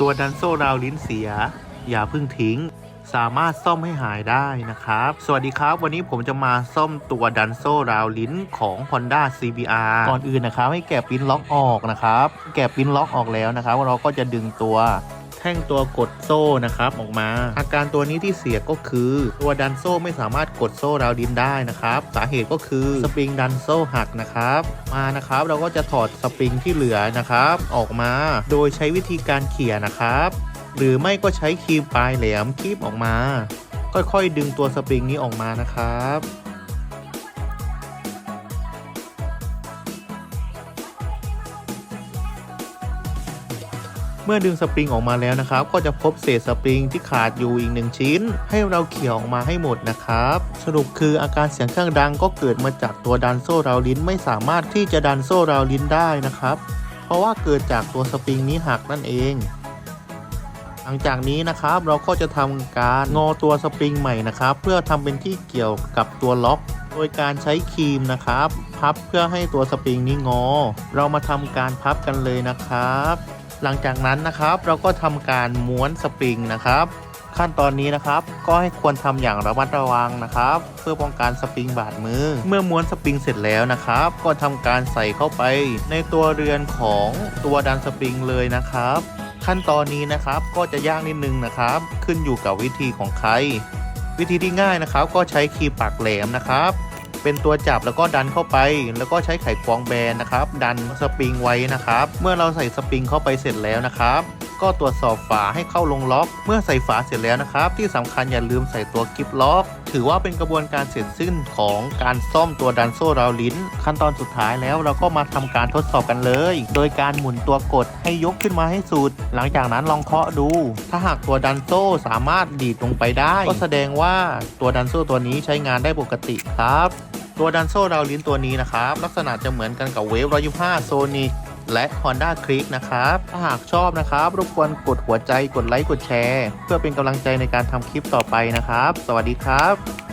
ตัวดันโซ่ราวลิ้นเสีย อย่าเพิ่งทิ้ง สามารถซ่อมให้หายได้นะครับ สวัสดีครับ วันนี้ผมจะมาซ่อมตัวดันโซ่ราวลิ้นของ Honda CBR ก่อนอื่นนะครับให้แกะปิ้นล็อกออกนะครับ แกะปิ้นล็อกออกแล้วนะครับ เราก็จะดึงตัว ท่งตัวกดโซ่นะครับออกมา อาการตัวนี้ที่เสียก็คือ ตัวดันโซ่ไม่สามารถกดโซ่ราวลิ้นได้นะครับ สาเหตุก็คือสปริงดันโซ่หักนะครับมานะครับเราก็จะถอดสปริงที่เหลือนะครับ ออกมา โดยใช้วิธีการเขี่ยนะครับ หรือไม่ก็ใช้ครีมปลายแหลมคีบออกมา ค่อยๆ ดึงตัวสปริงนี้ออกมานะครับ เมื่อดึงสปริงออกมาแล้วนะครับ ก็จะพบเศษสปริงที่ขาดอยู่อีกหนึ่งชิ้น ให้เราเขี่ยออกมาให้หมดนะครับ สรุปคืออาการเสียงเครื่องดังก็เกิดมาจากตัวดันโซ่ราวลิ้นไม่สามารถที่จะดันโซ่ราวลิ้นได้นะครับ เพราะว่าเกิดจากตัวสปริงนี้หักนั่นเองหลังจากนี้นะครับเราก็จะทำการงอตัวสปริงใหม่นะครับ เพื่อทำเป็นที่เกี่ยวกับตัวล็อก โดยการใช้ครีมนะครับ พับเพื่อให้ตัวสปริงนี้งอ เรามาทำการพับกันเลยนะครับ หลังจากนั้นนะครับเราก็ทำการม้วนสปริงนะครับ ขั้นตอนนี้นะครับก็ให้ควรทำอย่างระมัดระวังนะครับ เพื่อป้องกันสปริงบาดมือ เมื่อม้วนสปริงเสร็จแล้วนะครับ ก็ทำการใส่เข้าไปในตัวเรือนของตัวดันสปริงเลยนะครับ ขั้นตอนนี้นะครับก็จะยากนิดนึงนะครับ ขึ้นอยู่กับวิธีของใคร วิธีที่ง่ายนะครับ ก็ใช้ครีมปากแหลมนะครับ เป็นตัวจับแล้วก็ดันเข้าไป แล้วก็ใช้ไขควงแบนนะครับ ดันสปริงไว้นะครับ เมื่อเราใส่สปริงเข้าไปเสร็จแล้วนะครับ ก็ตรวจสอบฝาให้เข้าลงล็อก เมื่อใส่ฝาเสร็จแล้วนะครับ ที่สำคัญอย่าลืมใส่ตัวกิฟล็อก ถือว่าเป็นกระบวนการเสร็จสิ้นของการซ่อมตัวดันโซ่ราวลิ้น ขั้นตอนสุดท้ายแล้วเราก็มาทำการทดสอบกันเลย โดยการหมุนตัวกดให้ยกขึ้นมาให้สุด หลังจากนั้นลองเคาะดู ถ้าหากตัวดันโซ่สามารถดีดลงไปได้ ก็แสดงว่าตัวดันโซ่ตัวนี้ใช้งานได้ปกติครับ ตัวดันโซ่ราวลิ้นตัวนี้นะครับ ลักษณะจะเหมือนกันกับเวฟ125โซนีและ Honda Click นะครับ ถ้าหากชอบนะครับ รบกวนกดหัวใจกดไลค์กดแชร์ เพื่อเป็นกำลังใจในการทำคลิปต่อไปนะครับ สวัสดีครับ